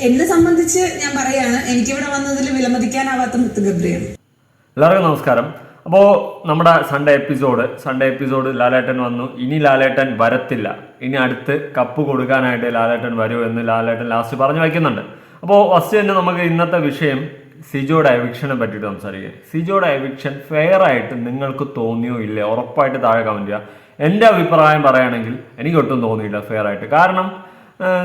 എന്നെ സംബന്ധിച്ച് ഞാൻ പറയാണ് എനിക്കിവിടെ വന്നതിൽ വിലമതിക്കാനാവാത്ത മുത്ത് ഗബ്രിയാണ്. എല്ലാവർക്കും നമസ്കാരം. അപ്പോൾ നമ്മുടെ Sunday episode Sunday episode Lalettan വന്നു. ഇനി ലാലേട്ടൻ വരത്തില്ല. ഇനി അടുത്ത് കപ്പ് കൊടുക്കാനായിട്ട് ലാലേട്ടൻ വരൂ എന്ന് ലാലേട്ടൻ ലാസ്റ്റ് പറഞ്ഞു വയ്ക്കുന്നുണ്ട് അപ്പോൾ ഫസ്റ്റ് തന്നെ നമുക്ക് ഇന്നത്തെ വിഷയം സിജോയുടെ എവിക്ഷനെ പറ്റിയിട്ട് സംസാരിക്കാം. സിജോയുടെ എവിക്ഷൻ ഫെയർ ആയിട്ട് നിങ്ങൾക്ക് തോന്നിയോ ഇല്ലേ? ഉറപ്പായിട്ട് താഴെ കമന്റ് ചെയ്യുക എന്റെ അഭിപ്രായം പറയുകയാണെങ്കിൽ എനിക്ക് ഒട്ടും തോന്നിയില്ല ഫെയർ ആയിട്ട്. കാരണം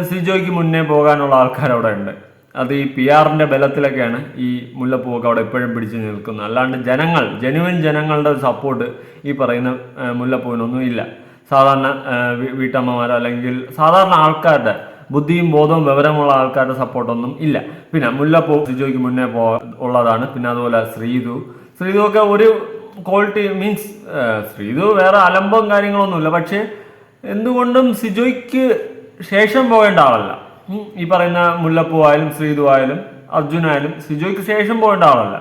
സിജോയ്ക്ക് മുന്നേ പോകാനുള്ള ആൾക്കാർ അവിടെ ഉണ്ട്. അത് ഈ പി ആറിന്റെ ബലത്തിലൊക്കെയാണ് ഈ മുല്ലപ്പൂവൊക്കെ അവിടെ എപ്പോഴും പിടിച്ചു നിൽക്കുന്നത്. അല്ലാണ്ട് ജനങ്ങൾ ജനുവൻ ജനങ്ങളുടെ സപ്പോർട്ട് ഈ പറയുന്ന മുല്ലപ്പൂവിനൊന്നും ഇല്ല. സാധാരണ വീട്ടമ്മമാരോ അല്ലെങ്കിൽ സാധാരണ ആൾക്കാരുടെ ബുദ്ധിയും ബോധവും വിവരമുള്ള ആൾക്കാരുടെ സപ്പോർട്ടൊന്നും ഇല്ല. പിന്നെ മുല്ലപ്പൂ സിജോയ്ക്ക് മുന്നേ പോ ഉള്ളതാണ്. പിന്നെ അതുപോലെ ശ്രീതു. ശ്രീതു ഒക്കെ ഒരു ക്വാളിറ്റി മീൻസ് ശ്രീതു വേറെ അലമ്പം കാര്യങ്ങളൊന്നുമില്ല. പക്ഷേ എന്തുകൊണ്ടും സിജോയ്ക്ക് ശേഷം പോകേണ്ട ആളല്ല ഈ പറയുന്ന മുല്ലപ്പൂ ആയാലും ശ്രീതു ആയാലും അർജുനായാലും സിജോയ്ക്ക് ശേഷം പോകേണ്ട ആളല്ല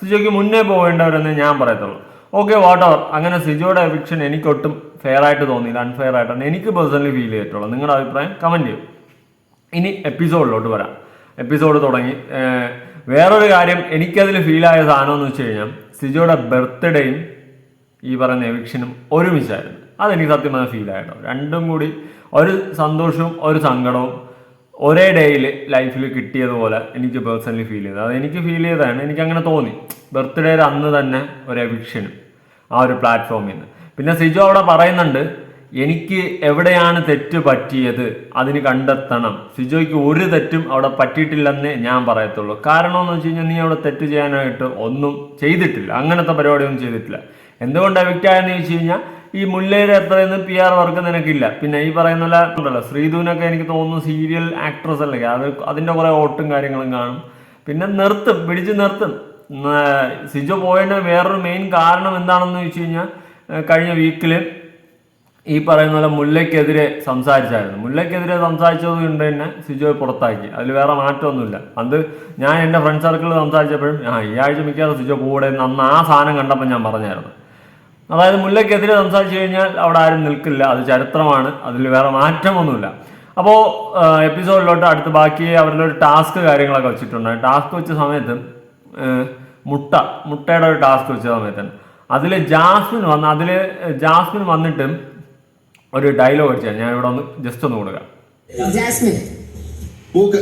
സിജോയ്ക്ക് മുന്നേ പോകേണ്ടവരെന്ന് ഞാൻ പറയത്തുള്ളൂ. ഓക്കെ വാട്ട് അങ്ങനെ സിജോയുടെ എവിക്ഷൻ എനിക്കൊട്ടും ഫെയർ ആയിട്ട് തോന്നിയില്ല അൺഫെയർ ആയിട്ടാണ് എനിക്ക് പേഴ്സണലി ഫീൽ ചെയ്തിട്ടുള്ളത്. നിങ്ങളുടെ അഭിപ്രായം കമന്റ് ചെയ്യും. ഇനി എപ്പിസോഡിലോട്ട് വരാം. എപ്പിസോഡ് തുടങ്ങി. വേറൊരു കാര്യം എനിക്കതിൽ ഫീലായ സാധനം എന്ന് വെച്ച് കഴിഞ്ഞാൽ സിജോയുടെ ബർത്ത്ഡേയും ഈ പറയുന്ന എവിക്ഷനും ഒരുമിച്ചായിരുന്നു. അതെനിക്ക് സത്യം പറഞ്ഞാൽ ഫീൽ ആയിട്ടോ. രണ്ടും കൂടി ഒരു സന്തോഷവും ഒരു സങ്കടവും ഒരേ ഡേയിൽ ലൈഫിൽ കിട്ടിയതുപോലെ എനിക്ക് പേഴ്സണലി ഫീൽ ചെയ്തത് അത് എനിക്ക് ഫീൽ ചെയ്തതാണ്. എനിക്ക് അങ്ങനെ തോന്നി ബർത്ത്ഡേ അന്ന് തന്നെ ഒരു എവിക്ഷനും ആ ഒരു പ്ലാറ്റ്ഫോമിൽ നിന്ന് പിന്നെ സിജു അവിടെ പറയുന്നുണ്ട് എനിക്ക് എവിടെയാണ് തെറ്റ് പറ്റിയത്? അതിന് കണ്ടെത്തണം. സിജോയ്ക്ക് ഒരു തെറ്റും അവിടെ പറ്റിയിട്ടില്ലെന്നേ ഞാൻ പറയത്തുള്ളൂ. കാരണം എന്ന് വെച്ച് കഴിഞ്ഞാൽ നീ അവിടെ തെറ്റ് ചെയ്യാനായിട്ട് ഒന്നും ചെയ്തിട്ടില്ല. അങ്ങനത്തെ പരിപാടിയൊന്നും ചെയ്തിട്ടില്ല. എന്തുകൊണ്ട് എവിക്റ്റ് ആയെന്ന് ചോദിച്ചു കഴിഞ്ഞാൽ ഈ മുല്ലേരെ എത്രയൊന്നും പി ആർ വർക്ക് നിനക്കില്ല. പിന്നെ ഈ പറയുന്ന ഉണ്ടല്ലോ ശ്രീധുവിനൊക്കെ എനിക്ക് തോന്നുന്നു സീരിയൽ ആക്ട്രസ് അല്ലെങ്കിൽ അത് അതിന്റെ കുറേ ഓട്ടും കാര്യങ്ങളും കാണും. പിന്നെ നിർത്തും പിടിച്ച് നിർത്തും. സിജു പോയതിന്റെ വേറൊരു മെയിൻ കാരണം എന്താണെന്ന് ചോദിച്ചു കഴിഞ്ഞാൽ കഴിഞ്ഞ വീക്കിൽ ഈ പറയുന്ന പോലെ മുല്ലയ്ക്കെതിരെ സംസാരിച്ചായിരുന്നു. മുല്ലയ്ക്കെതിരെ സംസാരിച്ചത് കൊണ്ട് തന്നെ സിജോയെ പുറത്താക്കി. അതിൽ വേറെ മാറ്റമൊന്നുമില്ല. അത് ഞാൻ എന്റെ ഫ്രണ്ട് സർക്കിളിൽ സംസാരിച്ചപ്പോഴും ആ ഈ ആഴ്ച മിക്കവാറും സിജോ കൂടെ അന്ന് ആ സാധനം കണ്ടപ്പോൾ ഞാൻ പറഞ്ഞായിരുന്നു. അതായത് മുല്ലയ്ക്കെതിരെ സംസാരിച്ചു കഴിഞ്ഞാൽ അവിടെ ആരും നിൽക്കില്ല അത് ചരിത്രമാണ് അതിൽ വേറെ മാറ്റമൊന്നുമില്ല. അപ്പോൾ എപ്പിസോഡിലോട്ട് അടുത്ത് ബാക്കി അവരുടെ ഒരു ടാസ്ക് കാര്യങ്ങളൊക്കെ വെച്ചിട്ടുണ്ട്. ടാസ്ക് വെച്ച സമയത്ത് മുട്ട മുട്ടയുടെ ഒരു ടാസ്ക് വെച്ച സമയത്ത് അതിൽ ജാസ്മിൻ വന്ന് അതിൽ ജാസ്മിൻ വന്നിട്ട് ഒരു ഡയലോഗ് അടിച്ചാൽ ഞാൻ ഇവിടെ ഒന്ന് ജസ്റ്റ് ഒന്ന് കൊടുക്കാം. ജാസ്മിൻ. മൂക്ക്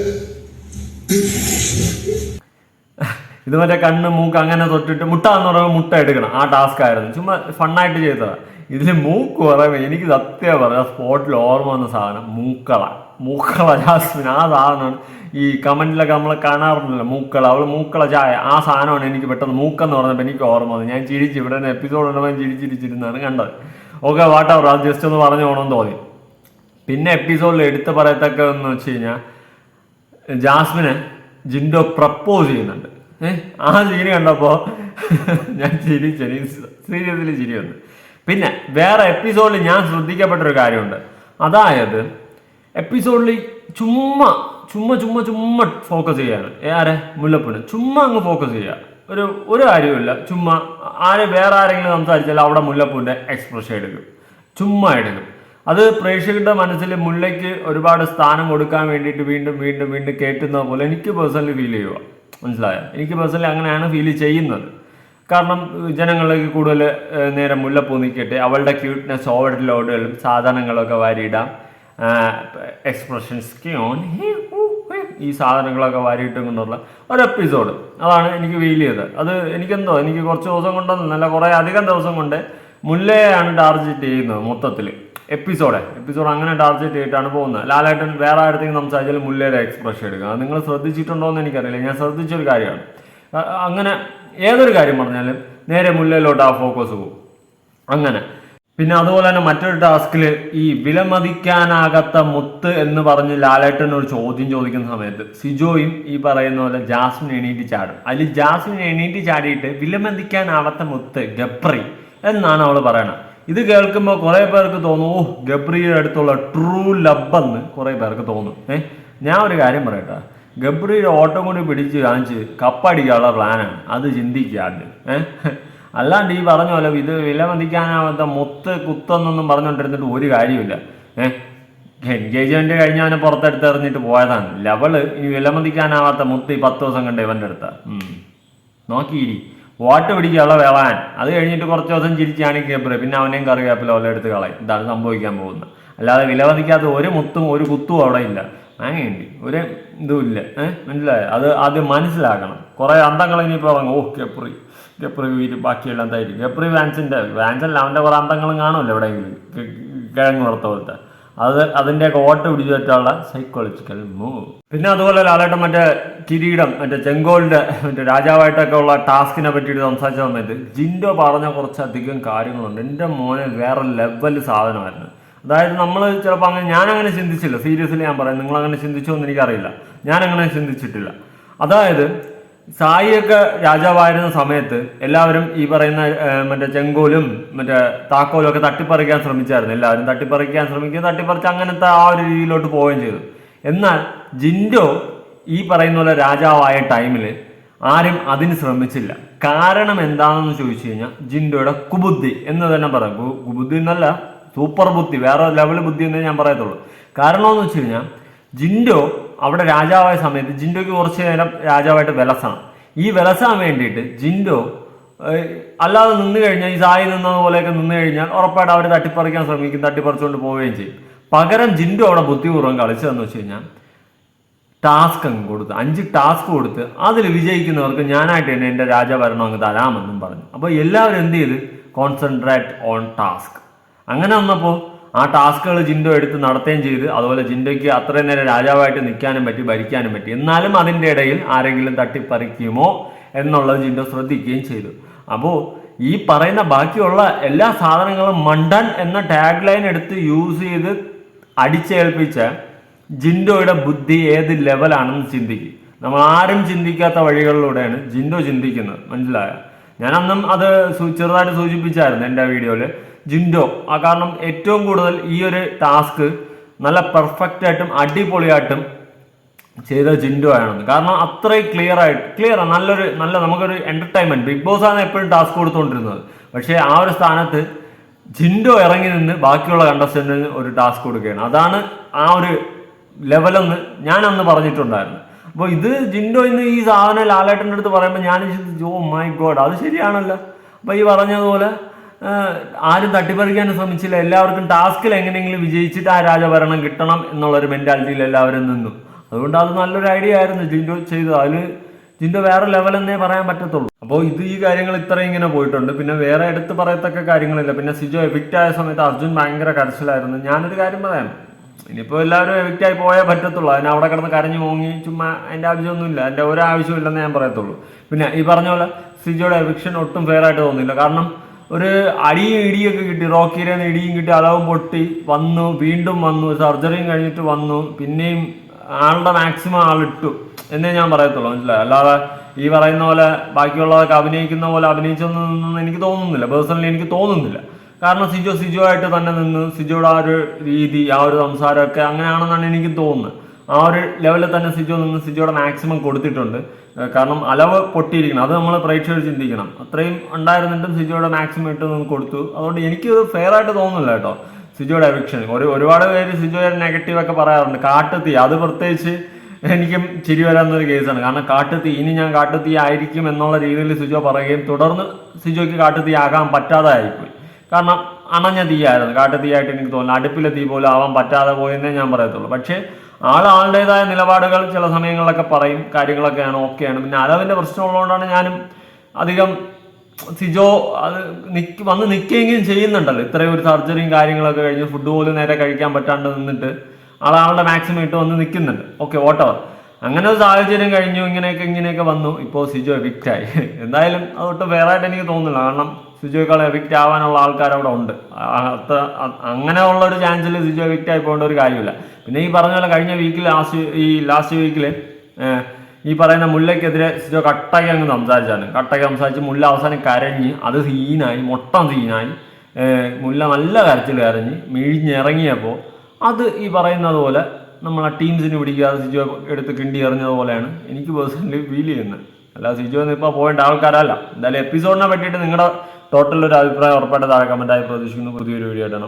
ഇത് മറ്റേ കണ്ണ് മൂക്ക് അങ്ങനെ തൊട്ടിട്ട് മുട്ട എന്ന് പറയുമ്പോൾ മുട്ട എടുക്കണം. ആ ടാസ്ക് ആയിരുന്നു. ചുമ്മാ ഫണ്ണായിട്ട് ചെയ്തതാ. ഇതിൽ മൂക്ക് പറയുമ്പോൾ എനിക്ക് സത്യം പറയാം സ്പോട്ടിൽ ഓർമ്മ വന്ന സാധനം മൂക്കള. മൂക്കള ജാസ്മിൻ. ആ സാധനമാണ്. ഈ കമന്റിലൊക്കെ നമ്മൾ കാണാറുണ്ടല്ലോ മൂക്കള. അവൾ മൂക്കള ചായ. ആ സാധനമാണ് എനിക്ക് പെട്ടെന്ന് മൂക്കെന്ന് പറഞ്ഞപ്പോൾ എനിക്ക് ഓർമ്മ വന്നത്. ഞാൻ ചിരിച്ചു ഇവിടെ എപ്പിസോഡ് ഉണ്ടപ്പോൾ ചിരിച്ചിരിച്ചിരുന്നാണ് കണ്ടത്. ഓക്കെ വാട്ടവർ അത് ജസ്റ്റ് ഒന്ന് പറഞ്ഞു പോകണമെന്ന് തോന്നി. പിന്നെ എപ്പിസോഡിൽ എടുത്ത് പറയത്തക്ക എന്ന് വെച്ച് കഴിഞ്ഞാൽ ജാസ്മിന് ജിൻഡോ പ്രപ്പോസ് ചെയ്യുന്നുണ്ട്. ആ ചിരി കണ്ടപ്പോൾ ഞാൻ ചിരി ചിരി. സീരിയസിൽ ചിരി വന്നു. പിന്നെ വേറെ എപ്പിസോഡിൽ ഞാൻ ശ്രദ്ധിക്കപ്പെട്ടൊരു കാര്യമുണ്ട്. അതായത് എപ്പിസോഡിൽ ചുമ്മാ ചുമ്മാ ചുമ്മാ ചുമ്മാ ഫോക്കസ് ചെയ്യാണ് ആരെ? മുല്ലപ്പൂന് ചുമ്മാ അങ്ങ് ഫോക്കസ് ചെയ്യുക ഒരു ഒരു കാര്യമില്ല ചുമ്മാ ആരെ വേറെ ആരെങ്കിലും സംസാരിച്ചാൽ അവിടെ മുല്ലപ്പൂവിന്റെ എക്സ്പ്രഷൻ എടുക്കും. ചുമ്മാ എടുക്കും. അത് പ്രേക്ഷകരുടെ മനസ്സിൽ മുല്ലയ്ക്ക് ഒരുപാട് സ്ഥാനം കൊടുക്കാൻ വേണ്ടിയിട്ട് വീണ്ടും വീണ്ടും വീണ്ടും കേട്ടുന്ന പോലെ എനിക്ക് പേഴ്സണലി ഫീൽ ചെയ്യുക മനസ്സിലായോ? എനിക്ക് പേഴ്സണലി അങ്ങനെയാണ് ഫീൽ ചെയ്യുന്നത്. കാരണം ജനങ്ങളിലേക്ക് കൂടുതൽ നേരം മുല്ലപ്പൂ നിൽക്കട്ടെ അവളുടെ ക്യൂട്ട്നെസ് ഓവർ ലോഡുകളും സാധനങ്ങളൊക്കെ വാരിയിടാം. എക്സ്പ്രഷൻസ് ഈ സാധനങ്ങളൊക്കെ വാരിയിട്ടും കൊണ്ടുള്ള ഒരു എപ്പിസോഡ് അതാണ് എനിക്ക് ഫീൽ ചെയ്തത്. അത് എനിക്കെന്തോ എനിക്ക് കുറച്ച് ദിവസം കൊണ്ടൊന്നല്ല കുറേ അധികം ദിവസം കൊണ്ട് മുല്ലയാണ് ടാർജറ്റ് ചെയ്യുന്നത് മൊത്തത്തിൽ എപ്പിസോഡ് എപ്പിസോഡ് അങ്ങനെ ടാർഗറ്റ് ചെയ്തിട്ടാണ് പോകുന്നത്. ലാലേട്ടൻ വേറെ ആരുടെയും സംസാരിച്ചാൽ മുല്ലയുടെ എക്സ്പ്രഷൻ എടുക്കുക. അത് നിങ്ങൾ ശ്രദ്ധിച്ചിട്ടുണ്ടോ എന്ന് എനിക്കറിയില്ല. ഞാൻ ശ്രദ്ധിച്ചൊരു കാര്യമാണ്. അങ്ങനെ ഏതൊരു കാര്യം പറഞ്ഞാലും നേരെ മുല്ലയിലോട്ട് ആ ഫോക്കസ് പോകും. അങ്ങനെ. പിന്നെ അതുപോലെ തന്നെ മറ്റൊരു ടാസ്കിൽ ഈ വിലമതിക്കാനാകാത്ത മുത്ത് എന്ന് പറഞ്ഞ് ലാലേട്ടൻ ഒരു ചോദ്യം ചോദിക്കുന്ന സമയത്ത് സിജോയും ഈ പറയുന്ന പോലെ ജാസ്മിൻ എണീറ്റ് ചാടും. അതിൽ ജാസ്മിൻ എണീറ്റ് ചാടിയിട്ട് വിലമതിക്കാനാവാത്ത മുത്ത് ഗപ്രി എന്നാണ് അവൾ പറയണത്. ഇത് കേൾക്കുമ്പോൾ കുറെ പേർക്ക് തോന്നും ഓ അടുത്തുള്ള ട്രൂ ലബ് എന്ന് കുറെ പേർക്ക് തോന്നും. ഏഹ് ഞാൻ ഒരു കാര്യം പറയട്ടെ. ഗബ്രിയുടെ ഓട്ടം കൊണ്ട് പിടിച്ച് കാണിച്ച് കപ്പടിക്കാനുള്ള പ്ലാനാണ് അത് ചിന്തിക്കുക ആദ്യം ഏഹ് അല്ലാണ്ട് ഈ പറഞ്ഞ പോലെ ഇത് വിലമതിക്കാനാവാത്ത മൊത്ത് കുത്തെന്നൊന്നും പറഞ്ഞുകൊണ്ടിരുന്നിട്ട് ഒരു കാര്യമില്ല ഏഹ് എൻഗേജ്മെന്റ് കഴിഞ്ഞ അവനെ പുറത്തെടുത്ത് എറിഞ്ഞിട്ട് പോയതാണ്. ലെവൾ ഇനി വിലമതിക്കാനാവാത്ത ഈ പത്ത് ദിവസം കണ്ട് ഇവന്റെ അടുത്ത. നോക്കിയിരി. വോട്ട് പിടിക്കാനുള്ള വേളാൻ. അത് കഴിഞ്ഞിട്ട് കുറച്ച് ദിവസം ചിരിച്ചാണ് കേപ്പറ് പിന്നെ അവനെയും കറിവേപ്പില ഓല എടുത്ത് കളയും. ഇതാണ് സംഭവിക്കാൻ പോകുന്നത് അല്ലാതെ വിലമതിക്കാത്ത ഒരു മുത്തും ഒരു കുത്തും അവിടെ ഇല്ല. അങ്ങനെയുണ്ട്. ഒരു ഇതും ഇല്ല. ഏഹ് മനസ്സിലായോ? അത് ആദ്യം മനസ്സിലാക്കണം. കുറേ അന്തങ്ങൾ ഇനിയിപ്പോൾ ഇറങ്ങും. ഓ കെപ്രി കെപ്രി വീര് ബാക്കിയെല്ലാം തരും കെപ്രി വാൻസിന്റെ വാൻസല്ല അവന്റെ കുറെ അന്തങ്ങളും കാണുമല്ലോ എവിടെയെങ്കിലും കിഴങ്ങ് വറുത്ത പോലത്തെ. അത് അതിന്റെയൊക്കെ ഓട്ട പിടിച്ചു വെച്ചുള്ള സൈക്കോളജിക്കൽ മൂവ് പിന്നെ അതുപോലെ ലാലേട്ടൻ മറ്റേ കിരീടം മറ്റേ ചെങ്കോളിന്റെ മറ്റേ രാജാവായിട്ടൊക്കെ ഉള്ള ടാസ്കിനെ പറ്റിയിട്ട് സംസാരിച്ച സമയത്ത് ജിൻഡോ പറഞ്ഞ കുറച്ചധികം കാര്യങ്ങളുണ്ട്. എന്റെ മോനെ വേറെ ലെവൽ സാധനമായിരുന്നു. അതായത് നമ്മൾ ചിലപ്പോൾ അങ്ങനെ ഞാൻ അങ്ങനെ ചിന്തിച്ചില്ല. സീരിയസ്ലി ഞാൻ പറയാം. നിങ്ങൾ അങ്ങനെ ചിന്തിച്ചോ എന്ന് എനിക്കറിയില്ല. ഞാൻ അങ്ങനെ ചിന്തിച്ചിട്ടില്ല. അതായത് സായിയൊക്കെ രാജാവായിരുന്ന സമയത്ത് എല്ലാവരും ഈ പറയുന്ന മറ്റേ ചെങ്കോലും മറ്റേ താക്കോലും ഒക്കെ തട്ടിപ്പറിക്കാൻ ശ്രമിച്ചായിരുന്നു. എല്ലാവരും തട്ടിപ്പറിക്കാൻ ശ്രമിക്കുക തട്ടിപ്പറിച്ച് അങ്ങനത്തെ ആ ഒരു രീതിയിലോട്ട് പോവുകയും ചെയ്തു. എന്നാൽ ജിൻഡോ ഈ പറയുന്ന പോലെ രാജാവായ ടൈമിൽ ആരും അതിന് ശ്രമിച്ചില്ല. കാരണം എന്താണെന്ന് ചോദിച്ചു കഴിഞ്ഞാൽ ജിൻഡോയുടെ കുബുദ്ധി എന്ന് തന്നെ പറയാം. കുബുദ്ധി എന്നല്ല സൂപ്പർ ബുദ്ധി. വേറെ ലെവൽ ബുദ്ധി എന്നേ ഞാൻ പറയത്തുള്ളൂ. കാരണം എന്ന് വെച്ച് കഴിഞ്ഞാൽ ജിൻഡോ അവിടെ രാജാവായ സമയത്ത് ജിൻഡോയ്ക്ക് കുറച്ച് നേരം രാജാവായിട്ട് വിലസാണ് ഈ വിലസാൻ വേണ്ടിയിട്ട് ജിൻഡോ അല്ലാതെ നിന്ന് കഴിഞ്ഞാൽ ഈ സായി നിന്നത് പോലെയൊക്കെ നിന്ന് കഴിഞ്ഞാൽ ഉറപ്പായിട്ട് അവർ തട്ടിപ്പറിക്കാൻ ശ്രമിക്കും തട്ടിപ്പറിച്ചുകൊണ്ട് പോവുകയും ചെയ്യും. പകരം ജിൻഡോ അവിടെ ബുദ്ധിപൂർവം കളിച്ചതെന്ന് വെച്ച് കഴിഞ്ഞാൽ ടാസ്ക് അങ്ങ് കൊടുത്ത് അഞ്ച് ടാസ്ക് കൊടുത്ത് അതിൽ വിജയിക്കുന്നവർക്ക് ഞാനായിട്ട് തന്നെ എന്റെ രാജഭരണം അങ്ങ് തരാമെന്നും പറഞ്ഞു. അപ്പോൾ എല്ലാവരും എന്ത് ചെയ്ത്? കോൺസെൻട്രേറ്റ് ഓൺ ടാസ്ക് അങ്ങനെ വന്നപ്പോൾ ആ ടാസ്കുകൾ ജിൻഡോ എടുത്ത് നടത്തുകയും ചെയ്ത് അതുപോലെ ജിൻഡോയ്ക്ക് അത്രയും നേരം രാജാവായിട്ട് നിൽക്കാനും പറ്റി ഭരിക്കാനും പറ്റി. എന്നാലും അതിന്റെ ഇടയിൽ ആരെങ്കിലും തട്ടിപ്പറിക്കുമോ എന്നുള്ളത് ജിൻഡോ ശ്രദ്ധിക്കുകയും ചെയ്തു. അപ്പോൾ ഈ പറയുന്ന ബാക്കിയുള്ള എല്ലാ സാധനങ്ങളും മണ്ടൻ എന്ന ടാഗ് ലൈൻ എടുത്ത് യൂസ് ചെയ്ത് അടിച്ചേൽപ്പിച്ച ജിൻഡോയുടെ ബുദ്ധി ഏത് ലെവലാണെന്ന് ചിന്തിക്കും. നമ്മൾ ആരും ചിന്തിക്കാത്ത വഴികളിലൂടെയാണ് ജിൻഡോ ചിന്തിക്കുന്നത്. മനസ്സിലായോ? ഞാൻ അന്നും അത് ചെറുതായിട്ട് സൂചിപ്പിച്ചായിരുന്നു എന്റെ വീഡിയോയിൽ ജിൻഡോ ആ കാരണം ഏറ്റവും കൂടുതൽ ഈ ഒരു ടാസ്ക് നല്ല പെർഫെക്റ്റ് ആയിട്ടും അടിപൊളിയായിട്ടും ചെയ്ത ജിൻഡോ ആണെന്ന് കാരണം അത്രയും ക്ലിയർ ആയിട്ട് ക്ലിയർ നല്ലൊരു നല്ല നമുക്കൊരു എന്റർടൈൻമെന്റ് ബിഗ് ബോസ് ആണ് എപ്പോഴും ടാസ്ക് കൊടുത്തുകൊണ്ടിരുന്നത് പക്ഷേ ആ ഒരു സ്ഥാനത്ത് ജിൻഡോ ഇറങ്ങി നിന്ന് ബാക്കിയുള്ള കണ്ടസ്റ്റന്റിന് ഒരു ടാസ്ക് കൊടുക്കുകയാണ്. അതാണ് ആ ഒരു ലെവലെന്ന് ഞാൻ അന്ന് പറഞ്ഞിട്ടുണ്ടായിരുന്നു. അപ്പോൾ ഇത് ജിൻഡോ ഇന്ന് ഈ സാധനം ലാലേട്ടന്റെ അടുത്ത് പറയുമ്പോൾ ഞാൻ ജോ മൈ ഗോഡ് അത് ശരിയാണല്ലോ. അപ്പോൾ ഈ പറഞ്ഞതുപോലെ ആരും തട്ടിപ്പറിക്കാനും ശ്രമിച്ചില്ല. എല്ലാവർക്കും ടാസ്കിൽ എങ്ങനെയെങ്കിലും വിജയിച്ചിട്ട് ആ രാജഭരണം കിട്ടണം എന്നുള്ളൊരു മെന്റാലിറ്റിയിൽ എല്ലാവരും നിന്നു. അതുകൊണ്ട് അത് നല്ലൊരു ഐഡിയ ആയിരുന്നു ജിൻഡോ ചെയ്തത്. അതിൽ ജിൻഡോ വേറെ ലെവൽ എന്നേ പറയാൻ പറ്റത്തുള്ളൂ. അപ്പോൾ ഇത് ഈ കാര്യങ്ങൾ ഇത്രയും ഇങ്ങനെ പോയിട്ടുണ്ട്. പിന്നെ വേറെ എടുത്ത് പറയത്തക്ക കാര്യങ്ങളില്ല. പിന്നെ സിജോ എഫിക്റ്റ് ആയ സമയത്ത് അർജുൻ ഭയങ്കര കരച്ചിലായിരുന്നു. ഞാനൊരു കാര്യം പറയാം. ഇനിയിപ്പോൾ എല്ലാവരും എഫക്റ്റ് ആയി പോയേ പറ്റത്തുള്ളൂ. അതിന് അവിടെ കിടന്ന് കരഞ്ഞു മോങ്ങി ചുമ്മാ അതിന്റെ ആവശ്യമൊന്നുമില്ല. അതിന്റെ ഒരു ആവശ്യമില്ലെന്ന് ഞാൻ പറയത്തുള്ളൂ. പിന്നെ ഈ പറഞ്ഞ പോലെ സിജോയുടെ എവിക്ഷൻ ഒട്ടും ഫെയർ ആയിട്ട് തോന്നില്ല കാരണം ഒരു അടിയും ഇടിയൊക്കെ കിട്ടി. റോക്കിയിലെ ഇടിയും കിട്ടി. അളവും പൊട്ടി. വന്നു. വീണ്ടും വന്നു. സർജറിയും കഴിഞ്ഞിട്ട് വന്നു. പിന്നെയും ആളുടെ മാക്സിമം ആളിട്ടു. എന്നേ ഞാൻ പറയത്തുള്ളൂ. മനസ്സിലായി? അല്ലാതെ ഈ പറയുന്ന പോലെ ബാക്കിയുള്ളവരൊക്കെ അഭിനയിക്കുന്ന പോലെ അഭിനയിച്ചൊന്നും എനിക്ക് തോന്നുന്നില്ല. പേഴ്സണലി എനിക്ക് തോന്നുന്നില്ല. കാരണം സിജോ സിജോ ആയിട്ട് തന്നെ നിന്ന് സിജോയുടെ ആ ഒരു രീതി ആ ഒരു സംസാരമൊക്കെ അങ്ങനെയാണെന്നാണ് എനിക്ക് തോന്നുന്നത്. ആ ഒരു ലെവലിൽ തന്നെ സിജോ നിന്ന് സിജോയുടെ മാക്സിമം കൊടുത്തിട്ടുണ്ട്. കാരണം അലവ് പൊട്ടിയിരിക്കണം. അത് നമ്മൾ പ്രേക്ഷകർ ചിന്തിക്കണം. അത്രയും ഉണ്ടായിരുന്നിട്ടും സിജോയുടെ മാക്സിമം ഇട്ട് നിന്ന് കൊടുത്തു. അതുകൊണ്ട് എനിക്ക് ഫെയർ ആയിട്ട് തോന്നുന്നില്ല കേട്ടോ സിജോയുടെ എവിക്ഷൻ ഒരു ഒരുപാട് പേര് സിജോയുടെ നെഗറ്റീവ് ഒക്കെ പറയാറുണ്ട്. കാട്ടുത്തി അത് പ്രത്യേകിച്ച് എനിക്കും ചിരി വരാവുന്ന ഒരു കേസാണ് കാരണം കാട്ടുത്തി ഇനി ഞാൻ കാട്ടുത്തി ആയിരിക്കും എന്നുള്ള രീതിയിൽ സിജോ പറയുകയും തുടർന്ന് സിജോയ്ക്ക് കാട്ടുത്തി ആകാൻ പറ്റാതെ ആയിപ്പോയി കാരണം അണഞ്ഞ തീയായിരുന്നു. കാട്ടുതീയായിട്ട് എനിക്ക് തോന്നുന്നു അടുപ്പിലെ തീ പോലും ആവാൻ പറ്റാതെ പോയെന്നേ ഞാൻ പറയത്തുള്ളൂ. പക്ഷേ ആൾ ആളുടേതായ നിലപാടുകൾ ചില സമയങ്ങളിലൊക്കെ പറയും. കാര്യങ്ങളൊക്കെയാണ് ഓക്കെയാണ് പിന്നെ അലവിന്റെ പ്രശ്നമുള്ളതുകൊണ്ടാണ് ഞാനും അധികം സിജോ അത് നിക്ക് വന്ന് നിൽക്കുകയെങ്കിലും ചെയ്യുന്നുണ്ടല്ലോ. ഇത്രയും ഒരു സർജറിയും കാര്യങ്ങളൊക്കെ കഴിഞ്ഞ് ഫുഡ് പോലും നേരെ കഴിക്കാൻ പറ്റാണ്ട് നിന്നിട്ട് ആളാളുടെ മാക്സിമം ഇട്ട് വന്ന് നിൽക്കുന്നുണ്ട്. ഓക്കെ വോട്ടവർ അങ്ങനെ ഒരു സാഹചര്യം കഴിഞ്ഞു ഇങ്ങനെയൊക്കെ ഇങ്ങനെയൊക്കെ വന്നു. ഇപ്പോൾ സിജോ എവിക്റ്റ് ആയി. എന്തായാലും അതൊട്ട് വേറെ ആയിട്ട് എനിക്ക് തോന്നുന്നില്ല. കാരണം സിജോയേക്കാൾ എവിക്റ്റ് ആവാനുള്ള ആൾക്കാർ അവിടെ ഉണ്ട്. അത്ര അങ്ങനെ അങ്ങനെയുള്ള ഒരു ചാൻസിൽ സിജോ എവിക്റ്റ് ആയി പോകേണ്ട ഒരു കാര്യമില്ല. പിന്നെ ഈ പറഞ്ഞ പോലെ കഴിഞ്ഞ വീക്കിൽ ലാസ്റ്റ് ഈ ലാസ്റ്റ് വീക്കിൽ ഈ പറയുന്ന മുല്ലയ്ക്കെതിരെ സിജോ കട്ടയ്ക്ക് അങ്ങ് സംസാരിച്ചാണ്. കട്ടയ്ക്ക് സംസാരിച്ച് മുല്ല അവസാനം കരഞ്ഞ് അത് സീനായി മൊട്ടം സീനായി. മുല്ല നല്ല കരച്ചിൽ കരഞ്ഞ് മിഴിഞ്ഞിറങ്ങിയപ്പോൾ അത് ഈ പറയുന്നത് പോലെ നമ്മൾ ആ ടീംസിന് പിടിക്കാതെ സിജോ എടുത്ത് കിണ്ടി എറിഞ്ഞതുപോലെയാണ് എനിക്ക് പേഴ്സണലി ഫീൽ ചെയ്യുന്നത്. അല്ല സിജോ എന്ന് ഇപ്പോൾ പോകേണ്ട ആൾക്കാരല്ല. എന്തായാലും എപ്പിസോഡിനെ പറ്റിയിട്ട് നിങ്ങളുടെ ടോട്ടൽ ഒരു അഭിപ്രായം ഉറപ്പായിട്ട് താഴെ കമന്റായി പ്രതീക്ഷിക്കുന്നു. പുതിയൊരു വീഡിയോ ആയിട്ടാണ്